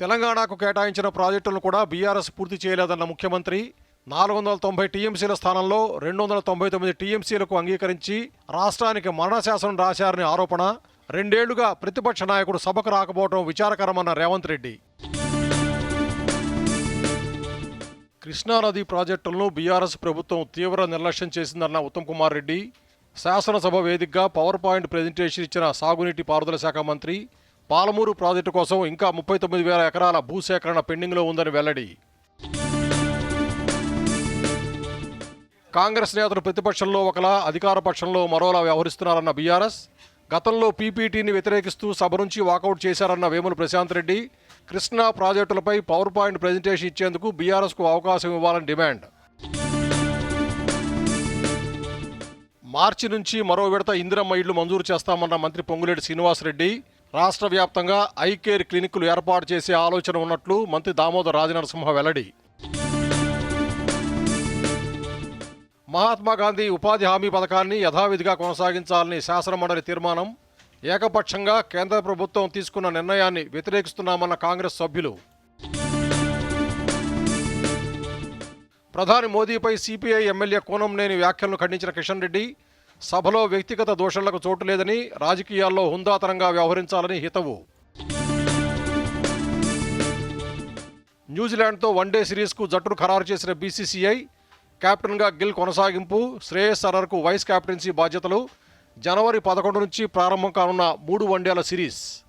తెలంగాణకు కేటాయించిన ప్రాజెక్టులను కూడా బీఆర్ఎస్ పూర్తి చేయలేదన్న ముఖ్యమంత్రి. నాలుగు వందల తొంభై టీఎంసీల స్థానంలో రెండు వందల తొంభై తొమ్మిది టీఎంసీలకు అంగీకరించి రాష్ట్రానికి మరణశాసనం రాశారని ఆరోపణ. రెండేళ్ళుగా ప్రతిపక్ష నాయకుడు సభకు రాకపోవడం విచారకరమన్న రేవంత్ రెడ్డి. కృష్ణానది ప్రాజెక్టులను బీఆర్ఎస్ ప్రభుత్వం తీవ్ర నిర్లక్ష్యం చేసిందన్న ఉత్తమ్ కుమార్ రెడ్డి. శాసనసభ వేదికగా పవర్ పాయింట్ ప్రజెంటేషన్ ఇచ్చిన సాగునీటి పారుదల శాఖ మంత్రి పాలమూరు ప్రాజెక్టు కోసం ఇంకా ముప్పై తొమ్మిది వేల ఎకరాల భూసేకరణ పెండింగ్లో ఉందని వెల్లడి. కాంగ్రెస్ నేతలు ప్రతిపక్షంలో ఒకలా అధికార పక్షంలో మరోలా వ్యవహరిస్తున్నారన్న బీఆర్ఎస్. గతంలో పీపీటీని వ్యతిరేకిస్తూ సభ నుంచి వాకౌట్ చేశారన్న వేముల ప్రశాంత్ రెడ్డి. కృష్ణా ప్రాజెక్టులపై పవర్ పాయింట్ ప్రజెంటేషన్ ఇచ్చేందుకు బీఆర్ఎస్కు అవకాశం ఇవ్వాలని డిమాండ్. మార్చి నుంచి మరో విడత ఇందిరమ్మ ఇళ్ళు మంజూరు చేస్తామన్న మంత్రి పొంగులేటి శ్రీనివాసరెడ్డి. రాష్ట్ర వ్యాప్తంగా ఐ కేర్ క్లినిక్లు ఏర్పాటు చేసే ఆలోచన ఉన్నట్లు మంత్రి దామోదర్ రాజనరసింహ వెల్లడి. మహాత్మా గాంధీ ఉపాధి హామీ పథకాన్ని యథావిధిగా కొనసాగించాలని శాసనమండలి తీర్మానం ఏకపక్షంగా కేంద్ర ప్రభుత్వం తీసుకున్న నిర్ణయాన్ని వ్యతిరేకిస్తున్నామన్న కాంగ్రెస్ సభ్యులు. ప్రధాని మోదీపై సిపిఐ ఎమ్మెల్యే కోనంనేని వ్యాఖ్యలను ఖండించిన కిషన్ రెడ్డి సభలో వ్యక్తిగత దోషణలకు చోటు లేదని రాజకీయాల్లో హుందాతనంగా వ్యవహరించాలని హితవు. న్యూజిలాండ్తో వన్డే సిరీస్కు జట్టును ఖరారు చేసిన బీసీసీఐ కెప్టెన్గా గిల్ కొనసాగింపు శ్రేయస్ అరర్కు వైస్ కెప్టెన్సీ బాధ్యతలు. జనవరి పదకొండు నుంచి ప్రారంభం కానున్న మూడు వన్డేల సిరీస్.